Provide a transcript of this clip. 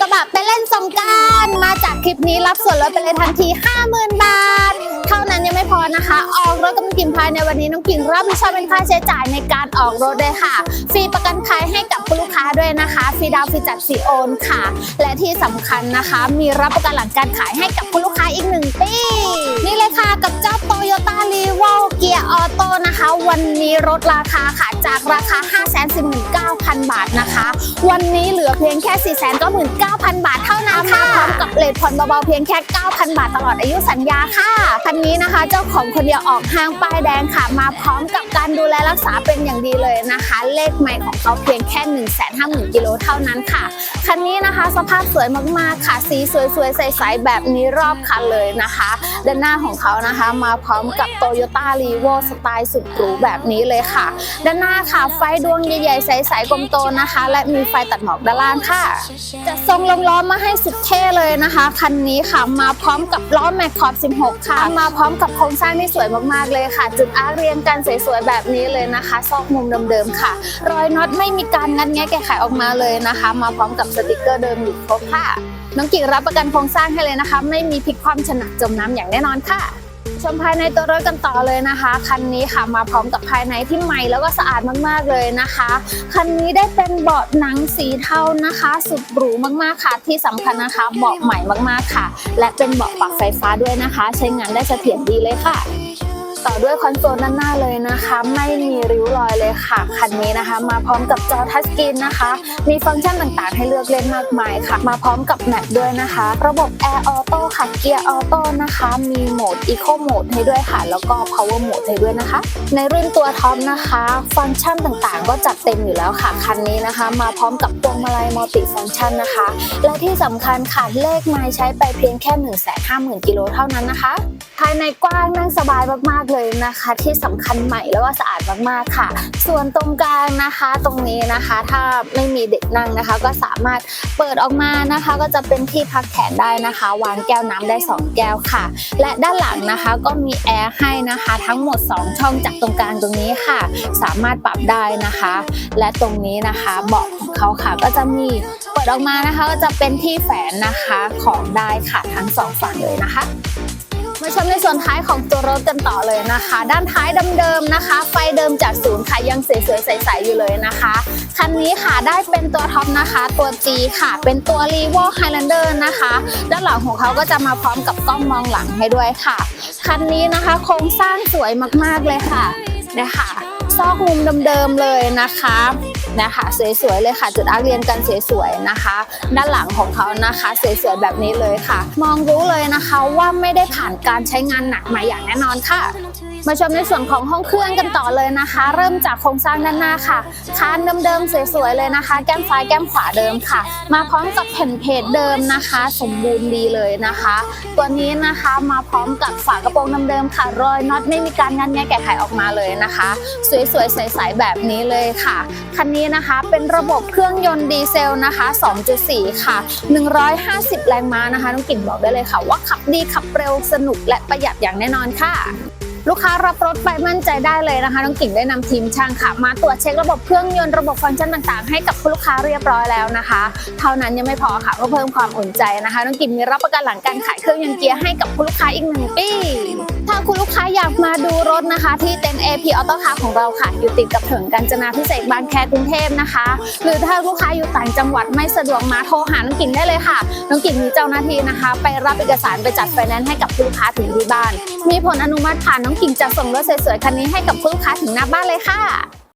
กระบะไปเล่นสงกรารมาจากคลิปนี้รับส่วนลดไปเลยทันที 50,000 บาท เท่านั้นยังไม่พอนะคะ ออกรถกับน้องกิ่งภายในวันนี้น้องกิ่งรับผิดชอบเป็นค่าใช้จ่ายในการออกรถเลยค่ะ ฟรีประกันภัยให้กับคุณลูกค้าด้วยนะคะ ฟรีดาวน์ฟรีจัดฟรีโอนค่ะ และที่ สำคัญนะคะ มีรับประกันหลังการขายให้กับคุณลูกค้าอีกหนึ่งปี นี่เลยค่ะกับเจ้าโตโยต้ารีวลเกียร์ออโต้นะคะ วันนี้ลดราคาค่ะจากราคา 519,000 บาทนะคะ วันนี้เหลือเพียงแค่ 499,000 บาทเท่านั้นค่ะ กับเลทผ่อนเบาๆเพียงแค่ 9,000 บาทตลอดอายุสัญญาค่ะ คันนี้นะคะ เจ้าของคนเดียวออกห้างป้ายแดงค่ะ มาพร้อมกับการดูแลรักษาเป็นอย่างดีเลยนะคะ เลขใหม่ของเขาเพียงแค่ 150,000กิโลเท่านั้นค่ะ คันนี้นะคะสภาพสวยมากๆค่ะ สีสวยๆ ใสๆ แบบนี้รอบคันเลยนะคะด้านหน้าของเขานะคะ มาพร้อมกับ Toyota r e v o สไตล์สุดหรูแบบนี้เลยค่ะ ด้านหน้าค่ะ ไฟดวงใหญ่ๆ ใสๆกลมโตนะคะ และมีไฟตัดหมอกด้านล่างค่ะจะทรงลมล้อมาให้สุดเท่เลยนะคะ คันนี้ค่ะมาพร้อมกับล้อแม็กขอบ16 ค่ะ มาพร้อมกับโครงสร้างที่สวยมากๆเลยค่ะ จุดอาร์เรียงกันสวยๆแบบนี้เลยนะคะ ซอกมุมเดิมๆค่ะ รอยน็อตไม่มีการงัดแงะแกะไขออกมาเลยนะคะ มาพร้อมกับสติกเกอร์เดิมอยู่ครบค่ะน้องกิ่งรับประกันโครงสร้างให้เลยนะคะ ไม่มีพลิกความฉนักจมน้ำอย่างแน่นอนค่ะ ชมภายในตัวรถกันต่อเลยนะคะ คันนี้ค่ะมาพร้อมกับภายในที่ใหม่แล้วก็สะอาดมากๆเลยนะคะ คันนี้ได้เป็นเบาะหนังสีเทานะคะ สุดหรูมากๆค่ะ ที่สำคัญนะคะเบาะใหม่มากๆค่ะ และเป็นเบาะปรับไฟฟ้าด้วยนะคะ ใช้งานได้เสถียรดีเลยค่ะ ต่อด้วยคอนโซลด้านหน้าเลยนะคะ ไม่มีริ้วรอยเลยค่ะ คันนี้นะคะ มาพร้อมกับจอทัชสกรีนนะคะ มีฟังก์ชันต่างๆ ให้เลือกเล่นมากมายค่ะ มาพร้อมกับแมปด้วยนะคะ ระบบ Air Auto ค่ะเกียร์ออโต้นะคะ มีโหมด Eco Mode ให้ด้วยค่ะ แล้วก็ Power Mode ให้ด้วยนะคะ ในรุ่นตัวท็อปนะคะ ฟังก์ชันต่างๆ ก็จัดเต็มอยู่แล้วค่ะ คันนี้นะคะ มาพร้อมกับพวงมาลัยมัลติฟังก์ชันนะคะ และที่สำคัญค่ะเลขไม้ใช้ไปเพียงแค่ 150,000กิโลเท่านั้นนะคะายในกว้างนั่งสบายมากๆเลยนะคะ ที่สำคัญใหม่แล้วก็สะอาดมากๆค่ะ ส่วนตรงกลางนะคะ ตรงนี้นะคะ ถ้าไม่มีเด็กนั่งนะคะ ก็สามารถเปิดออกมานะคะ ก็จะเป็นที่พักแขนได้นะคะ วางแก้วน้ำได้ 2 แก้วค่ะ และด้านหลังนะคะก็มีแอร์ให้นะคะ ทั้งหมด 2 ช่องจากตรงกลางตรงนี้ค่ะ สามารถปรับได้นะคะ และตรงนี้นะคะเบาะของเขาค่ะก็จะมีเปิดออกมานะคะ ก็จะเป็นที่แฝนนะคะของได้ค่ะทั้งสองฝั่งเลยนะคะ มาชมในส่วนท้ายของตัวรถกันต่อเลยนะคะ ด้านท้ายเดิมๆนะคะ ไฟเดิมจากศูนย์ค่ะยังสวยๆใสๆอยู่เลยนะคะคันนี้ค่ะได้เป็นตัวท็อปนะคะ ตัว G ค่ะ เป็นตัว r e v o Highlander นะคะ ด้านหลังของเขาก็จะมาพร้อมกับกล้องมองหลังให้ด้วยค่ะ คันนี้นะคะโครงสร้างสวยมากๆเลยค่ะนะคะซอกมุมเดิมๆเลยนะคะ นะคะสวยๆเลยค่ะ จุดอาร์เรียนกันสวยๆนะคะ ด้านหลังของเขานะคะสวยๆแบบนี้เลยค่ะ มองรู้เลยนะคะว่าไม่ได้ผ่านการใช้งานหนักมาอย่างแน่นอนค่ะ มาชมในส่วนของห้องเครื่องกันต่อเลยนะคะ เริ่มจากโครงสร้างด้านหน้าค่ะ คานเดิมๆสวยๆเลยนะคะ แก้มซ้ายแก้มขวาเดิมค่ะ มาพร้อมกับแผ่นเพจเดิมนะคะ สมบูรณ์ดีเลยนะคะ ตัวนี้นะคะมาพร้อมกับฝากระโปรงเดิมๆค่ะ รอยน็อตไม่มีการงัดแงะแกะไขออกมาเลยนะคะ สวยๆใสๆแบบนี้เลยค่ะคันนี้นะคะเป็นระบบเครื่องยนต์ดีเซลนะคะ 2.4 ค่ะ 150 แรงม้านะคะน้องกิ่งบอกได้เลยค่ะ ว่าขับดีขับเร็วสนุกและประหยัดอย่างแน่นอนค่ะ ลูกค้ารับรถไปมั่นใจได้เลยนะคะน้องกิ่งได้นำทีมช่างค่ะ มาตรวจเช็คระบบเครื่องยนต์ระบบฟังก์ชันต่างๆ ให้กับคุณลูกค้าเรียบร้อยแล้วนะคะ เท่านั้นยังไม่พอค่ะก็เพิ่มความอุ่นใจนะคะน้องกิ่งมีรับประกันหลังการขายเครื่องยนต์เกียร์ให้กับคุณลูกค้าอีกหนึ่งปีถ้าคุณลูกค้าอยากมาดูรถนะคะ ที่เต็นท์ AP Auto Car ของเราค่ะ อยู่ติดกับถนนกาญจนาพิเศษบางแคกรุงเทพนะคะ หรือถ้าลูกค้าอยู่ต่างจังหวัดไม่สะดวกมาโทรหาน้องกิ่งได้เลยค่ะน้องกิ่งมีเจ้าหน้าที่นะคะ ไปรับเอกสารไปจัดไฟแนนซ์ให้กับคุณลูกค้าถึงที่บ้าน มีผลอนุมัติผ่านน้องกิ่งจะส่งรถสวยๆคันนี้ให้กับคุณลูกค้าถึงหน้าบ้านเลยค่ะ